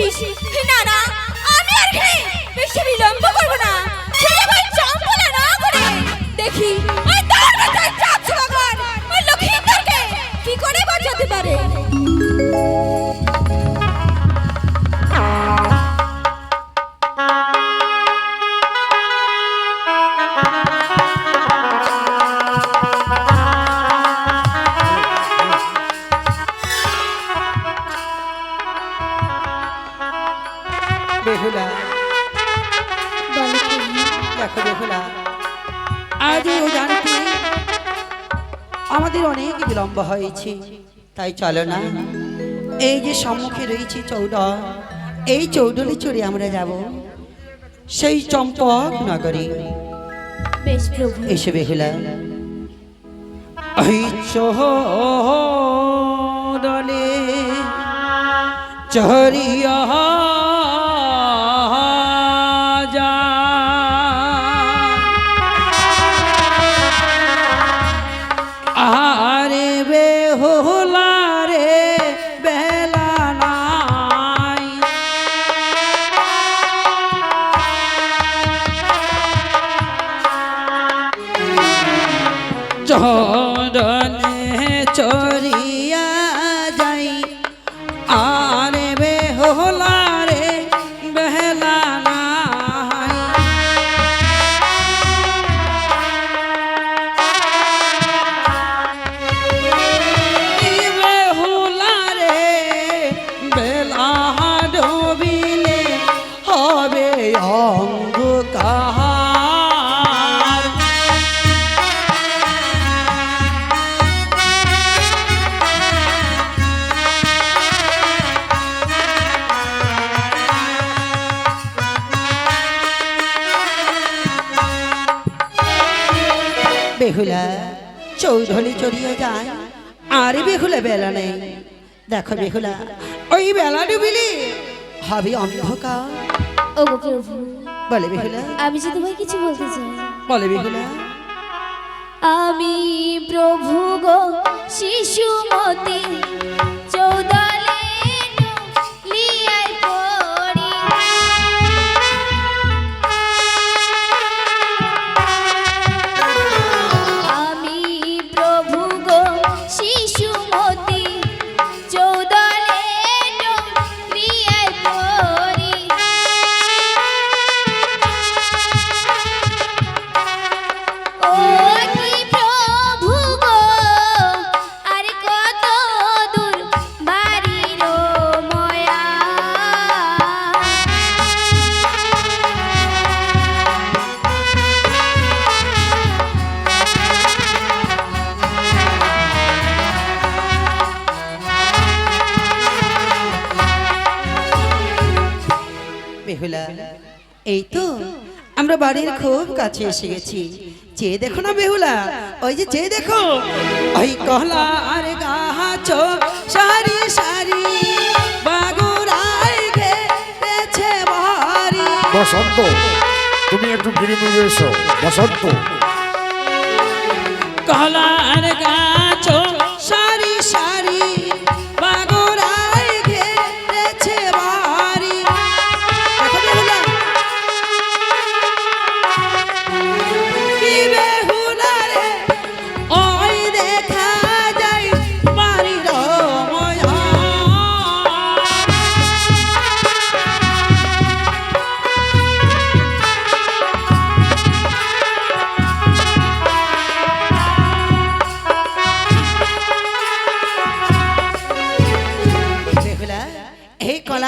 继续续 বেহুলা। দেখো বেহুলা আজ জানতে আমাদের অনেক বিলম্ব হয়েছে। তাই চলো না। এই যে সম্মুখে রয়েছে চৌডা এই চৌডলে চড়ে আমরা যাব। সেই চম্পক নগরে। এসে বেহুলা। এই চৌডলে চহরিয়া বেহুলা চৌধুরী চড়িয়ে যায়। আর বেহুলা বেলা নেই। দেখো বেহুলা ওই বেলা ডুবিলি হবে অন্ধকার। ও প্রভু বলে বেহুলা আমি যে তোমায় কিছু বলতে চাই। বলে বেহুলা আমি প্রভু গো শিশুমতি এই তো আমরা বাড়ির খুব কাছে এসে গেছি। চেয়ে দেখো না বেহুলা ওই যে চেয়ে দেখো ওই কহলা আর গাছ সারি সারি বাগুরাই ঘেরেছে বাড়ি বসন্ত তুমি একটু গিরিমুড়ে এসো বসন্ত। কলার গাছ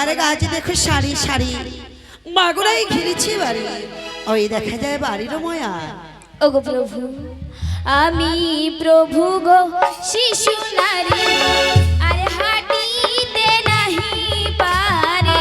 কলার গাছ দেখো সারি সারি। মাগুরাই ঘিরেছি বাড়ি। ওই দেখা যায় বাড়ির ময়া। ওগো প্রভু আমি প্রভু গো শিশু নারী আর হাঁটিতে নাহি পারি।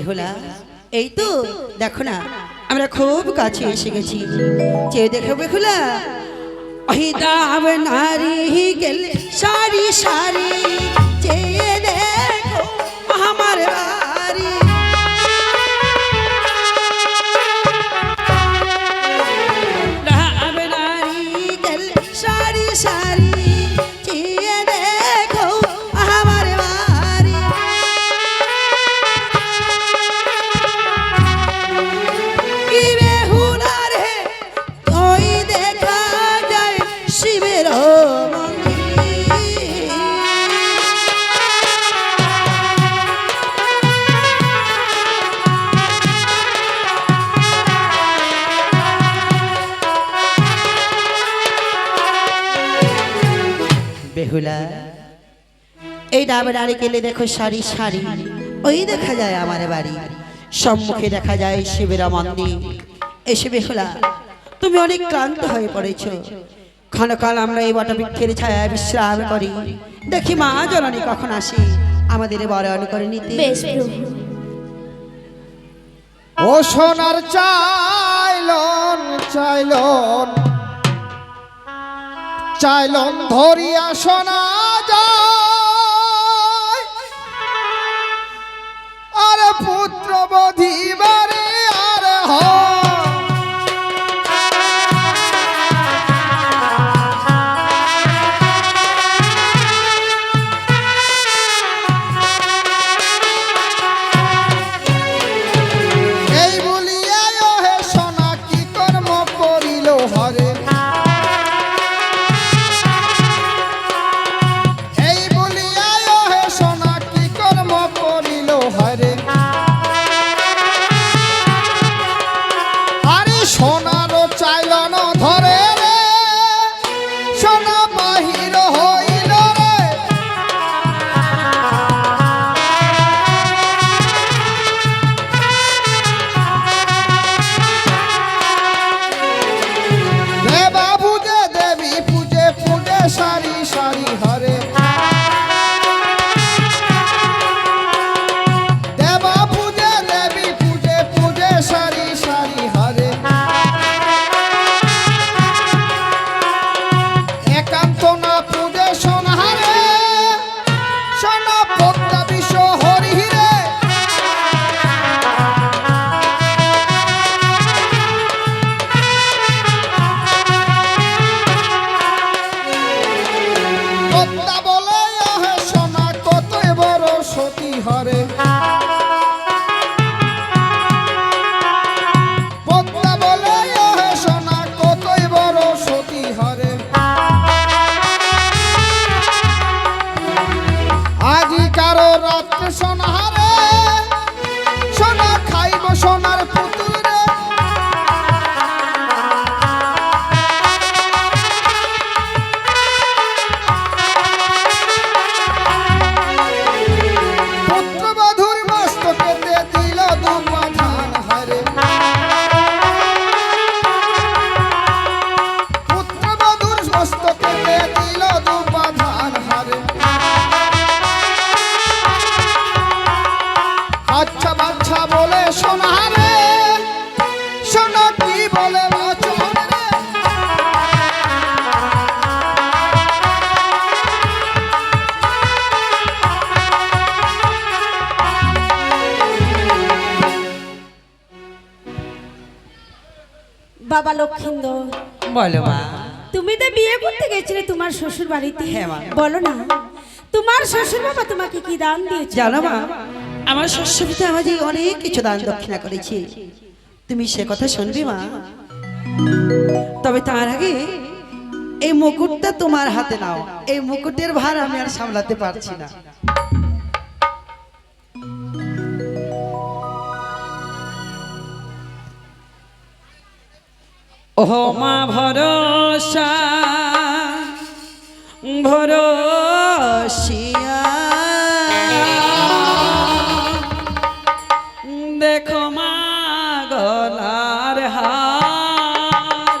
বেহুলা, এই তো, দেখো না, আমরা খুব কাছে এসে গেছি। চেয়ে দেখো বেহুলা দাব নারী গেলে সারি সারি চেয়ে ডাবের গেলে দেখো সারি সারি ওই দেখা যায় আমার বাড়ি। সম্মুখে দেখা যায় শিবেরা মন্দির। এসে বেহুলা তুমি অনেক ক্লান্ত হয়ে পড়েছ। ক্ষণকাল আমরা এই বটবৃক্ষের ছায়া বিশ্রাম করি। দেখি মা জননী কখন আসে আমাদের বরণ করে নিতে। ও সোনার চাইলন চাইলন। চাইলন ধরিয়া সোনা যায়। পুত্র বাবা লক্ষিন্দর। বলো মা। তুমি তো বিয়ে করতে গেছিলে তোমার শ্বশুর বাড়িতে হ্যাঁ, বলো না তোমার শ্বশুর বাবা তোমাকে কি দান দিয়েছে? জানো মা আমার শ্বশুর শ্বশুরতে আমাদের অনেক কিছু দান দক্ষিণা করেছে। তুমি সে কথা শুনবি মা। তবে তার আগে এই মুকুটটা তোমার হাতে নাও। এই মুকুটের ভার আমি আর সামলাতে পারছি না। ওহ মা ভরসা ভরসিয়া। দেখো মা গলার হার।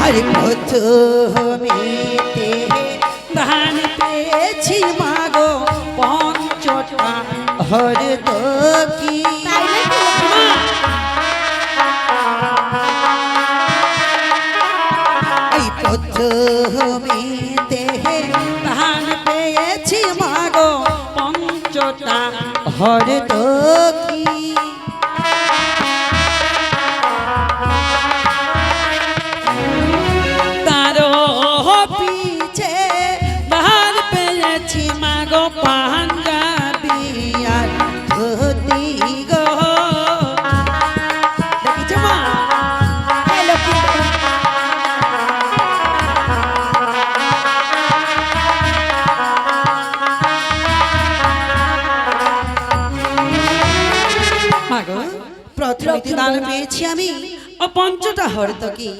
হরি মধু মিতে ধান পেয়েছি মা। হরদকি তাই পঞ্চটা হরতকি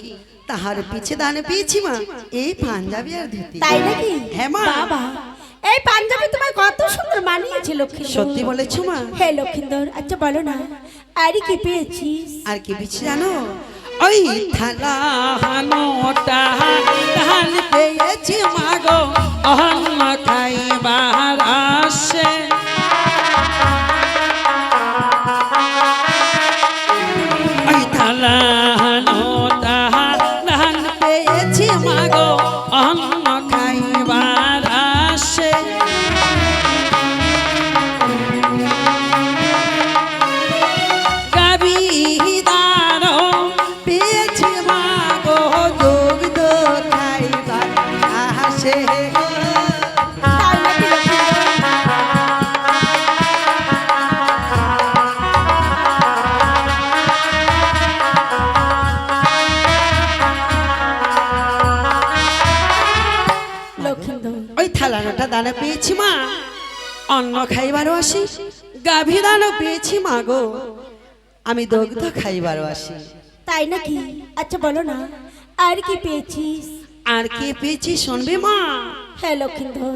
তাহার পিছে দানে পেয়েছি মা। এই পাঞ্জাবি আর ধুতি। তাই নাকি? হ্যাঁ মা। বাবা এই পাঞ্জাবি তোমার কত সুন্দর মানিয়েছে লক্ষ্মীন্দর। সত্যি বলেছ মা। হে লক্ষ্মীন্দর আচ্ছা বলো না আর কি পেয়েছি? আর কি পিছে জানো? ওই থালা হানোটা ধান পেয়েছি মাগো অহন্ন খাইবার আসে। অন্ন খাইবারও আসি গাভী দানও পেয়েছি মাগো। আমি দগ্ধ খাইবারও আসি। তাই নাকি? আচ্ছা বলো না আর কি পেয়েছিস? আর কি পেয়েছি শুনবে মা? হ্যাঁ লক্ষ্মীধর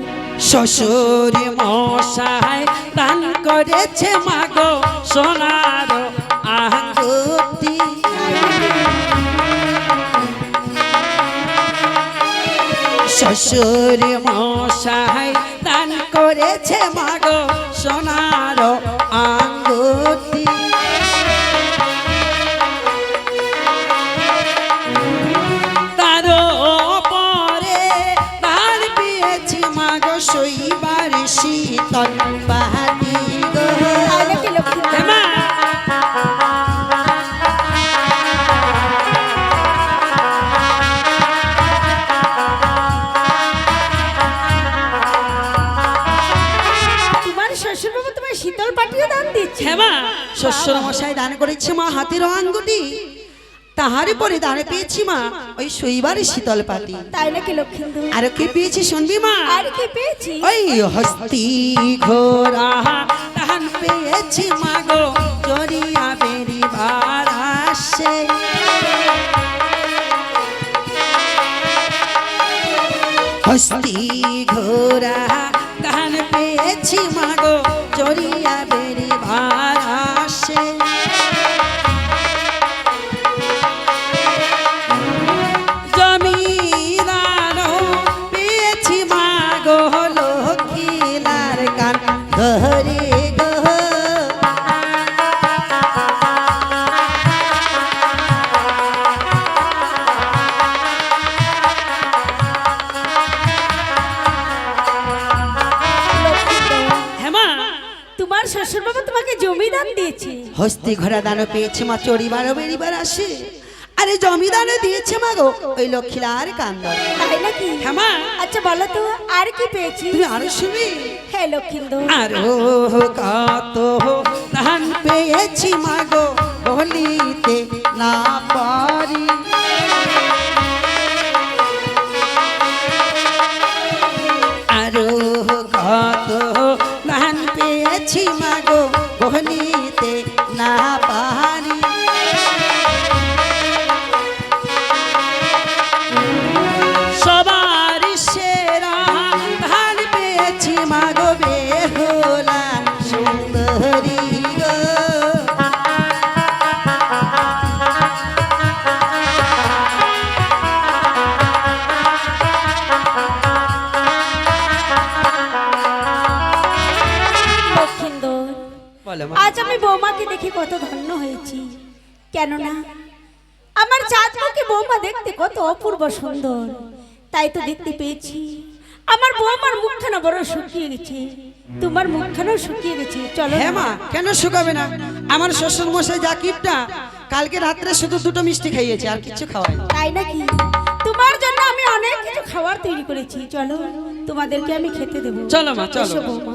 শ্বশুর মশাই দান করেছে মা গো সোনার আঙ্গুতি শ্বশুর মশাই দান করেছে মাগো সোনার আঙ্গুতি দান দিচ্ছে। হেমা শ্বশুর মশাই দান করেছে মা হাতের আঙ্গুটি। তাহারে পরে দাঁড়ে পেয়েছি মা ওই শৈবার শীতল পাটি তাই নাকি লক্ষ্মীন্দর আর কি পেয়েছি শুনবি মা? আর কি পেয়েছি? ওই হস্তি ঘোরা ধান পেয়েছি মাগো জরিয়া বেরি আসে হস্তি ধান পেয়েছি মাগো হস্তি ঘোড়া দানো পেয়েছে মা চড়িবারও বেরিবার আসে। আরে জমিদানও দিয়েছে মা গো ওই লক্ষ্মীলা আর কান্দ। তাই নাকি? হেমা আচ্ছা বলো তো আর কি পেয়েছি? তুমি আরও শুনি। হে আর আরও কত ধান পেয়েছি মা গো বলিতে না পারি। দেখে কত ধন্য হয়েছি। কেননা আমার চাঁদমুখী বৌমা দেখতে কত অপূর্ব সুন্দর। তাই তো দেখতে পেয়েছি আমার বৌমার মুখখানা বড় শুকিয়ে গেছে। তোমার মুখখানাও শুকিয়ে গেছে চলো হ্যাঁ মা কেন শুকাবে না? আমার শ্বশুর মশাই জাকিরটা কালকে রাত্রে শুধু দুটো মিষ্টি খাইয়েছে আর কিছু খাওয়াই তাই নাকি? তোমার জন্য আমি অনেক কিছু খাবার তৈরি করেছি চলো তোমাদেরকে আমি খেতে দেবো। চলো মা, চলো। বৌমা।